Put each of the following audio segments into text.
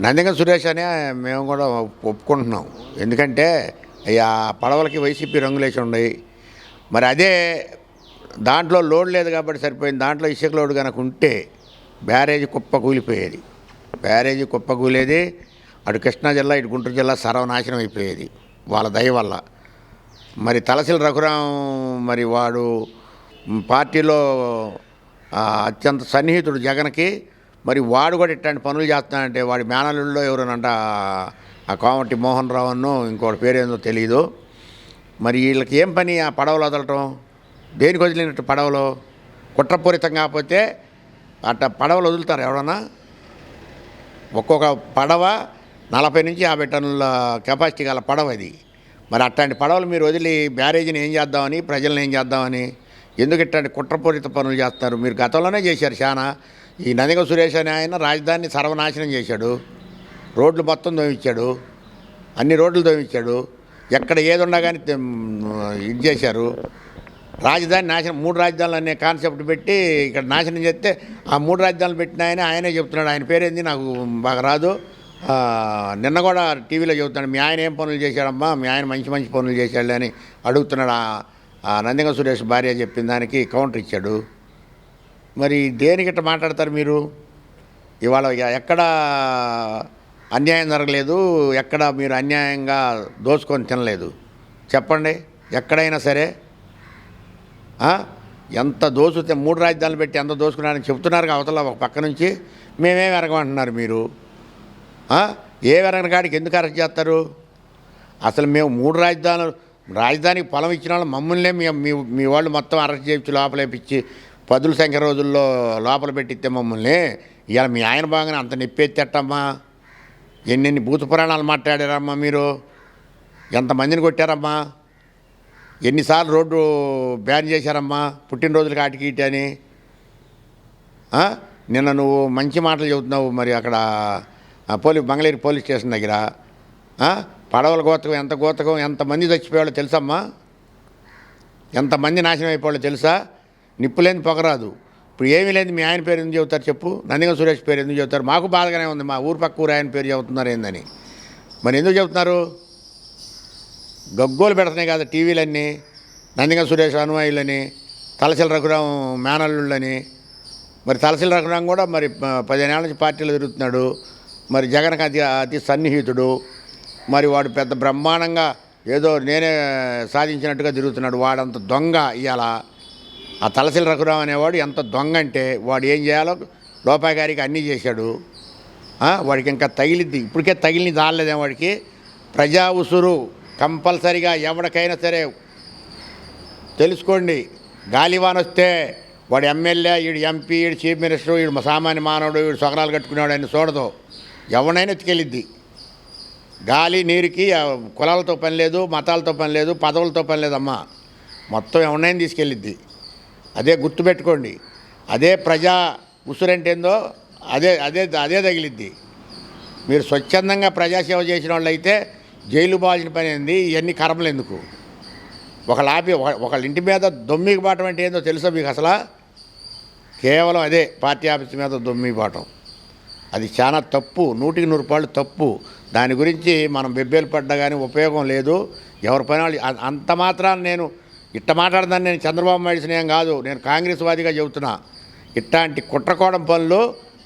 నందిగ సురేష్ అనే మేము కూడా ఒప్పుకుంటున్నాం. ఎందుకంటే ఆ పడవలకి వైసీపీ రంగులేసి ఉన్నాయి. మరి అదే దాంట్లో లోడ్ లేదు కాబట్టి సరిపోయింది. దాంట్లో ఇసుక లోడ్ కనుక ఉంటే బ్యారేజీ కుప్ప కూలిపోయేది. బ్యారేజీ కుప్ప కూలేది. అటు కృష్ణా జిల్లా ఇటు గుంటూరు జిల్లా సర్వనాశనం అయిపోయేది వాళ్ళ దయ వల్ల. మరి తలసిల రఘురాం మరి వాడు పార్టీలో అత్యంత సన్నిహితుడు జగన్కి మరి వాడు కూడా ఇట్లాంటి పనులు చేస్తున్నాడంటే వాడి మేనల్లుల్లో ఎవరనంట ఆ కోమటి మోహన్ రావు అన్నో ఇంకోటి పేరేందో తెలియదు మరి వీళ్ళకి ఏం పని ఆ పడవలు వదలటం? దేనికి వదిలినట్టు పడవలు? కుట్రపూరితం కాకపోతే అట్ట పడవలు వదులుతారు ఎవడన్నా ఒక్కొక్క పడవ నలభై నుంచి యాభై టన్నుల కెపాసిటీ గల పడవ అది మరి అట్లాంటి పడవలు మీరు వదిలి బ్యారేజీని ఏం చేద్దామని ప్రజలను ఏం చేద్దామని ఎందుకు ఇట్లాంటి కుట్రపూరిత పనులు చేస్తారు? మీరు గతంలోనే చేశారు చాలా ఈ నందిగ సురేష్ అనే ఆయన రాజధానిని సర్వనాశనం చేశాడు. రోడ్లు మొత్తం దోమిచ్చాడు అన్ని రోడ్లు దోమిచ్చాడు ఎక్కడ ఏది ఉన్నా కానీ ఇది చేశారు. రాజధాని నాశనం మూడు రాజధానులు అనే కాన్సెప్ట్ పెట్టి ఇక్కడ నాశనం చేస్తే ఆ మూడు రాజధానులు పెట్టిన ఆయన ఆయనే చెప్తున్నాడు. ఆయన పేరేంది నాకు బాగా రాదు. నిన్న కూడా టీవీలో చెబుతున్నాడు మీ ఆయన ఏం పనులు చేశాడమ్మా? మీ ఆయన మంచి మంచి పనులు చేశాడు అని అడుగుతున్నాడు. ఆ నందిగ సురేష్ భార్య చెప్పిన దానికి కౌంటర్ ఇచ్చాడు. మరి దేనికిట మాట్లాడతారు మీరు? ఇవాళ ఇక ఎక్కడ అన్యాయం జరగలేదు ఎక్కడ మీరు అన్యాయంగా దోచుకొని తినలేదు? చెప్పండి ఎక్కడైనా సరే. ఎంత దోచుతే మూడు రాజధానులు పెట్టి ఎంత దోచుకున్నారని చెప్తున్నారు అవతల ఒక పక్క నుంచి. మేమేం ఎరగమంటున్నారు మీరు? ఏ ఎరగని కాడికి ఎందుకు అరెస్ట్ చేస్తారు? అసలు మేము మూడు రాజధానులు రాజధానికి పొలం ఇచ్చిన వాళ్ళు మమ్మల్నే మీ మీ మీ వాళ్ళు మొత్తం అరెస్ట్ చేయించి లోపలేపించి పదుల సంఖ్య రోజుల్లో లోపల పెట్టిస్తే మమ్మల్ని ఇవాళ మీ ఆయన బాగానే అంత నొప్పెత్తేటమ్మా ఎన్నెన్ని భూత పురాణాలు మాట్లాడారమ్మా మీరు. ఎంతమందిని కొట్టారమ్మా. ఎన్నిసార్లు రోడ్డు బ్యాన్ చేశారమ్మా పుట్టినరోజులకు ఆటికి ఇటు అని. నిన్న నువ్వు మంచి మాటలు చెబుతున్నావు మరి అక్కడ పోలీస్ మంగళగిరి పోలీస్ స్టేషన్ దగ్గర. పడవల గోతకం ఎంత గోతకం ఎంతమంది చచ్చిపోయాడో తెలుసమ్మా? ఎంతమంది నాశనం అయిపోయాడో తెలుసా? నిప్పులేని పొగరాదు. ఇప్పుడు ఏమీ లేదు మీ ఆయన పేరు ఎందుకు చెబుతారు చెప్పు. నందిగం సురేష్ పేరు ఎందుకు చెబుతారు? మాకు బాధగానే ఉంది మా ఊరు పక్క ఊరు ఆయన పేరు చెబుతున్నారు ఏందని. మరి ఎందుకు చెబుతున్నారు? గగ్గోలు పెడుతున్నాయి కదా టీవీలన్నీ. నందిగం సురేష్ అనుయాయులని తలసిల రఘురాం మేనల్లుళ్ళని. మరి తలసిల రఘురాం కూడా మరి ప- పదిహేనేళ్ళ నుంచి పార్టీలో తిరుగుతున్నాడు. మరి జగన్కి అతి అతి సన్నిహితుడు. మరి వాడు పెద్ద బ్రహ్మాండంగా ఏదో నేనే సాధించినట్టుగా తిరుగుతున్నాడు. వాడంత దొంగ ఇవాళ ఆ తలసిల రఘురావు అనేవాడు ఎంత దొంగ అంటే వాడు ఏం చేయాలో లోపాయి గారికి అన్నీ చేశాడు. వాడికి ఇంకా తగిలిద్ది. ఇప్పటికే తగిలింది దానలేదే వాడికి? ప్రజా ఉసురు కంపల్సరిగా ఎవరికైనా సరే తెలుసుకోండి. గాలివాన్ వస్తే వాడు ఎమ్మెల్యే వీడు ఎంపీ వీడు చీఫ్ మినిస్టర్ వీడు సామాన్య మానవుడు వీడు సొగరాలు కట్టుకునేవాడు అని చూడదు. ఎవరినైనా ఎత్తుకెళ్ళిద్ది. గాలి నీరుకి కులాలతో పని లేదు మతాలతో పని లేదు పదవులతో పని లేదమ్మా. మొత్తం ఎవరినైనా తీసుకెళ్ళిద్ది. అదే గుర్తుపెట్టుకోండి. అదే ప్రజా ఉసురంటేందో అదే అదే అదే తగిలిద్ది. మీరు స్వచ్ఛందంగా ప్రజాసేవ చేసిన వాళ్ళు అయితే జైలు బాల్సిన పని ఏంది? ఇవన్నీ కర్మలు ఎందుకు? ఒకళ్ళ ఆపి ఒక- ఒకళ్ళ ఇంటి మీద దొమ్మికి బాటం అంటే ఏందో తెలుసా మీకు అసలు? కేవలం అదే పార్టీ ఆఫీస్ మీద దొమ్మికి బాటం అది చాలా తప్పు నూటికి నూరు పాళ్ళు తప్పు. దాని గురించి మనం బెబ్బేలు పడ్డా కానీ ఉపయోగం లేదు. ఎవరి పని వాళ్ళు అంత మాత్రాన్ని నేను ఇట్ట మాట్లాడదాన్ని నేను చంద్రబాబు నాయుడు ఏం కాదు నేను కాంగ్రెస్ వాదిగా చెబుతున్నా. ఇట్లాంటి కుట్రకోడం పనులు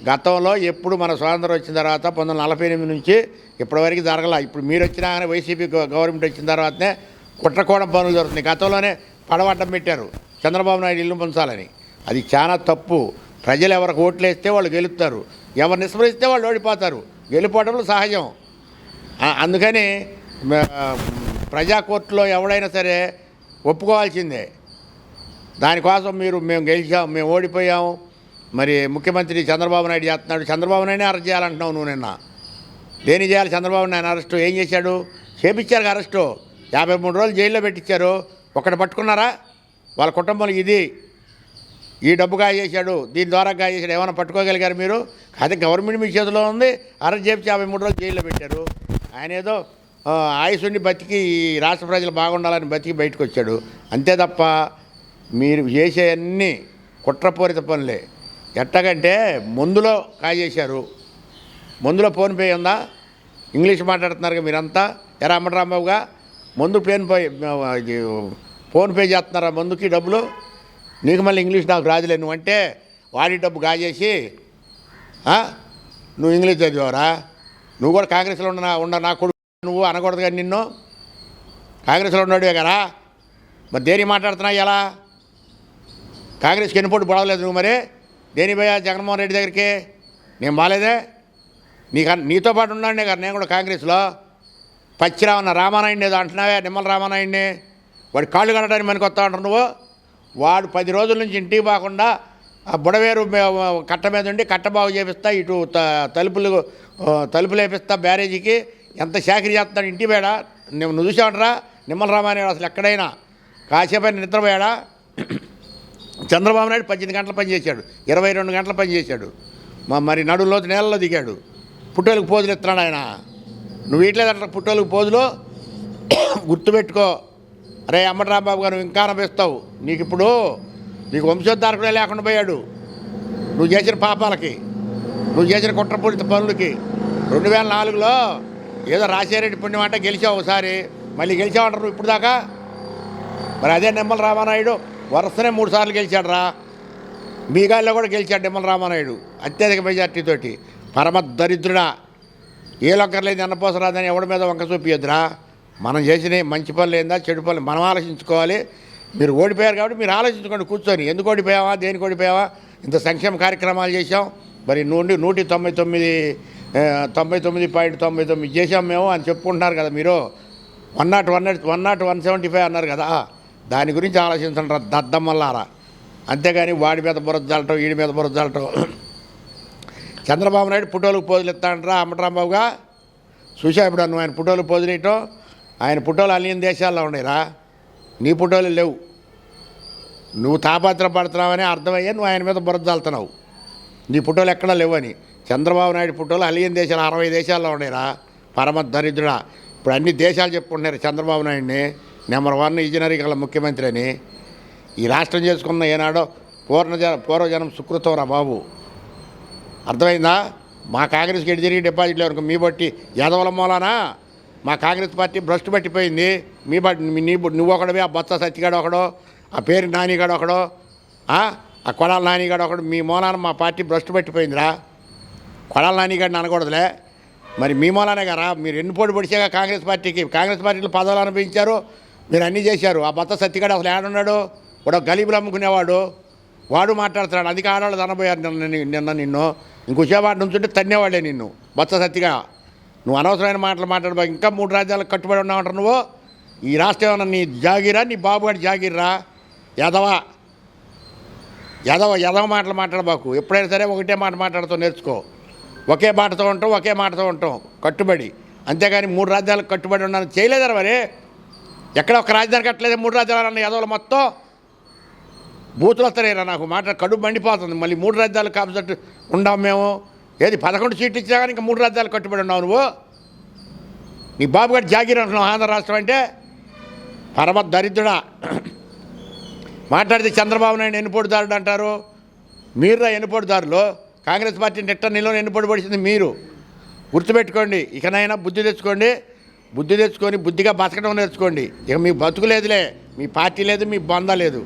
గతంలో ఎప్పుడు మన స్వాతంత్రం వచ్చిన తర్వాత పంతొమ్మిది వందల నలభై ఎనిమిది నుంచి ఇప్పటివరకు జరగల. ఇప్పుడు మీరు వచ్చినా కానీ వైసీపీ గవర్నమెంట్ వచ్చిన తర్వాతనే కుట్రకోడం పనులు జరుగుతున్నాయి. గతంలోనే పడవట్టం పెట్టారు చంద్రబాబు నాయుడు ఇల్లు పంచాలని అది చాలా తప్పు. ప్రజలు ఎవరికి ఓట్లు వేస్తే వాళ్ళు గెలుస్తారు. ఎవరు నిస్మరిస్తే వాళ్ళు ఓడిపోతారు. గెలిపోవడంలో సహజం. అందుకని ప్రజా కోర్టులో ఎవడైనా సరే ఒప్పుకోవాల్సిందే. దానికోసం మీరు మేము గెలిచాం మేము ఓడిపోయాము మరి ముఖ్యమంత్రి చంద్రబాబు నాయుడు చేస్తున్నాడు. చంద్రబాబు నాయుడు అరెస్ట్ చేయాలంటున్నావు నువ్వు నిన్న. దేని చేయాలి? చంద్రబాబు నాయుడు అరెస్టు. ఏం చేశాడు? చేపించారు అరెస్టు. యాభై మూడు రోజులు జైల్లో పెట్టించారు. ఒకటి పట్టుకున్నారా? వాళ్ళ కుటుంబం ఇది. ఈ డబ్బు చేశాడు. దీని ద్వారా చేశాడు. ఏమైనా పట్టుకోగలిగారు మీరు? అదే గవర్నమెంట్ మీ చేతిలో ఉంది. అరెస్ట్ చేసి యాభై మూడు రోజులు జైల్లో పెట్టారు. ఆయన ఏదో ఆయుషుని బతికి ఈ రాష్ట్ర ప్రజలు బాగుండాలని బతికి బయటకు వచ్చాడు. అంతే తప్ప మీరు చేసే అన్ని కుట్రపూరిత పనులే. ఎట్టగంటే మందులో కాజేశారు. మందులో ఫోన్పే ఉందా? ఇంగ్లీష్ మాట్లాడుతున్నారు మీరంతా. ఎరా అమ్మరాంబాబుగా ముందు పేన్ ఫోన్పే చేస్తున్నారా ముందుకి డబ్బులు? నీకు మళ్ళీ ఇంగ్లీష్ నాకు రాదులే. నువ్వు అంటే వాడి డబ్బు కాజేసి నువ్వు ఇంగ్లీష్ చదివావురా. నువ్వు కూడా కాంగ్రెస్లో ఉన్న ఉన్న నా కొడుకు నువ్వు అనకూడదు కానీ నిన్ను. కాంగ్రెస్లో ఉన్నాడువే కదా. మరి దేని మాట్లాడుతున్నావు ఎలా కాంగ్రెస్కి ఎన్ని పోటీ పడవలేదు నువ్వు మరి? దేని పోయా జగన్మోహన్ రెడ్డి దగ్గరికి? నేను బాగాలేదే నీకు నీతో పాటు ఉన్నాడే కదా నేను కూడా కాంగ్రెస్లో. పచ్చిరామన్న రామానాయుడిని ఏదో అంటున్నావే నిమ్మల రామానాయుడిని. వాడి కాళ్ళు కనడానికి మనకు వస్తా అంటారు నువ్వు. వాడు పది రోజుల నుంచి ఇంటికి పోకుండా ఆ బుడవేరు కట్ట మీద ఉండి కట్ట బాగు చేపిస్తా ఇటు త- తలుపులు తలుపులు వేపిస్తా బ్యారేజీకి. ఎంత శాఖరి చేస్తున్నాడు ఇంటి వేడా నువ్వు చూసావంటరా? నిమ్మల రామానాయుడు అసలు ఎక్కడైనా? కాసేపైన ఆయన నిద్రపోయాడా చంద్రబాబు నాయుడు పద్దెనిమిది గంటలు పనిచేశాడు ఇరవై రెండు గంటలు పనిచేశాడు మా మరి నడులో నేలలో దిగాడు. పుట్టోలకు పోజులు ఇస్తున్నాడు ఆయన. నువ్వు ఇట్లేదంట పుట్టోలకు పోజులు? గుర్తుపెట్టుకో. అరే అమ్మరాంబాబు గారు నువ్వు ఇంకా అనిపిస్తావు నీకు ఇప్పుడు నీకు వంశోద్ధారకుడే లేకుండా పోయాడు. నువ్వు చేసిన పాపాలకి నువ్వు చేసిన కుట్రపూరిత పనులకి రెండు వేల నాలుగులో ఏదో రాజశేఖరెడ్డి పుణ్యం అంటే గెలిచావు ఒకసారి మళ్ళీ గెలిచావంటారు ఇప్పుడు దాకా మరి అదే నిమ్మల రామానాయుడు వరుసనే మూడు సార్లు గెలిచాడు రా మీగాల్లో కూడా గెలిచాడు నిమ్మల రామానాయుడు అత్యధిక మెజార్టీతోటి. పరమ దరిద్రుడా. ఏ లొక్కర్లేదు అన్నపోసరాదని ఎవడి మీద వంక చూపియద్దురా? మనం చేసిన మంచి పనులు ఏందా చెడు పనులు? మనం ఆలోచించుకోవాలి. మీరు ఓడిపోయారు కాబట్టి మీరు ఆలోచించుకోండి కూర్చొని. ఎందుకు ఓడిపోయావా? దేనికి ఓడిపోయావా? ఇంత సంక్షేమ కార్యక్రమాలు చేశాం. మరి నుండి నూటి తొంభై తొమ్మిది తొంభై తొమ్మిది పాయింట్ తొంభై తొమ్మిది చేశాం మేము అని చెప్పుకుంటున్నారు కదా మీరు. One nought one one nought one seventy five అన్నారు కదా. దాని గురించి ఆలోచించండి రా దద్దమ్మల్లారా అంతేగాని వాడి మీద బురద వీడి మీద బురద చల్లటం చంద్రబాబు నాయుడు పుట్టోలకు పోజులు ఇస్తాడంటారా అమ్మటరాంబాబుగా చూసా ఇప్పుడు నువ్వు ఆయన పుట్టోలకు పోజులు ఆయన పుట్టోలు అన్ని దేశాల్లో ఉన్నాయిరా? నీ పుట్టోలు లేవు. నువ్వు తాపాత్ర పడుతున్నావని అర్థమయ్యా నువ్వు ఆయన మీద బురద నీ పుట్టోలు ఎక్కడా లేవని చంద్రబాబు నాయుడు పుట్టలో అలియన్ దేశాలు అరవై దేశాల్లో ఉన్నాయిరా. పరమ దరిద్రుడా. ఇప్పుడు అన్ని దేశాలు చెప్పుకుంటున్నారు చంద్రబాబు నాయుడిని. నెంబర్ వన్ ఇంజనీరింగ్ గల ముఖ్యమంత్రి అని ఈ రాష్ట్రం చేసుకున్న ఏనాడో పూర్ణజ పూర్వజనం సుకృతంరా బాబు. అర్థమైందా? మా కాంగ్రెస్కి ఎటు తిరిగి డిపాజిట్లు అనుకో మీ బట్టి యాదవుల మూలానా? మా కాంగ్రెస్ పార్టీ భ్రష్టు పట్టిపోయింది. మీ బట్టి నీ నువ్వు ఒకడవే ఆ బొత్స సత్తిగాడు ఒకడో ఆ పేరు నానిగాడు ఒకడో ఆ ఆ కొడాల నానిగాడు ఒకడు మీ మూలాన మా పార్టీ భ్రష్టు పట్టిపోయిందిరా. కొడాల నానిగాడిని అనకూడదులే. మరి మీ మూలానే కదా మీరు ఎన్ని పోటీ పొడిచాక కాంగ్రెస్ పార్టీకి కాంగ్రెస్ పార్టీలో పదవులు అనుభవించారు మీరు అన్నీ చేశారు. ఆ బొత్త సత్తిగాడు అసలు ఏడున్నాడు వాడు గలీబులు అమ్ముకునేవాడు. వాడు మాట్లాడుతున్నాడు అందుకే ఆడవాళ్ళు అనబోయారు నిన్న నిన్న నిన్ను ఇంకోసేపాటు నుంచుంటే తన్నేవాళ్ళే నిన్ను భర్త సత్తిగా. నువ్వు అనవసరమైన మాటలు మాట్లాడబా ఇంకా మూడు రాజ్యాలకు కట్టుబడి ఉన్నావంటారు నువ్వు? ఈ రాష్ట్రం ఏమన్నా నీ జాగిరా నీ బాబు గారి జాగిర్రా? యాదవా? యదవ యదవ మాటలు మాట్లాడబాకు. ఎప్పుడైనా సరే ఒకటే మాట మాట్లాడుతూ నేర్చుకో. ఒకే మాటతో ఉంటాం ఒకే మాటతో ఉంటాం. కట్టుబడి. అంతేగాని మూడు రాజ్యాలకు కట్టుబడి ఉన్నాను. చేయలేదరా మరి? ఎక్కడ ఒక రాజధాని కట్టలేదు మూడు రాజ్యాలు అన్న యాదవులు మొత్తం? బూతులు వస్తారేనా నాకు మాట. కడుపు మండిపోతుంది. మళ్ళీ మూడు రాజ్యాలు కాపుసట్టు ఉండాం మేము. ఏది పదకొండు సీట్లు ఇచ్చినా కానీ ఇంకా మూడు రాజ్యాలు కట్టుబడి ఉన్నావు నువ్వు? నీ బాబు గారు జాగీర్ అంటున్నావు ఆంధ్ర రాష్ట్రం అంటే? పరమ దరిద్రుడా. మాట్లాడితే చంద్రబాబు నాయుడు ఎన్నిపోటుదారుడు అంటారు? మీరురా ఎన్నిపోటుదారులు కాంగ్రెస్ పార్టీ నెట్ట నిల్వని ఎన్నిపోటు పడిచింది మీరు. గుర్తుపెట్టుకోండి ఇకనైనా బుద్ధి తెచ్చుకోండి బుద్ధి తెచ్చుకొని బుద్ధిగా బతకడం నేర్చుకోండి. ఇక మీ బతుకు లేదులే మీ పార్టీ లేదు మీ బంద లేదు.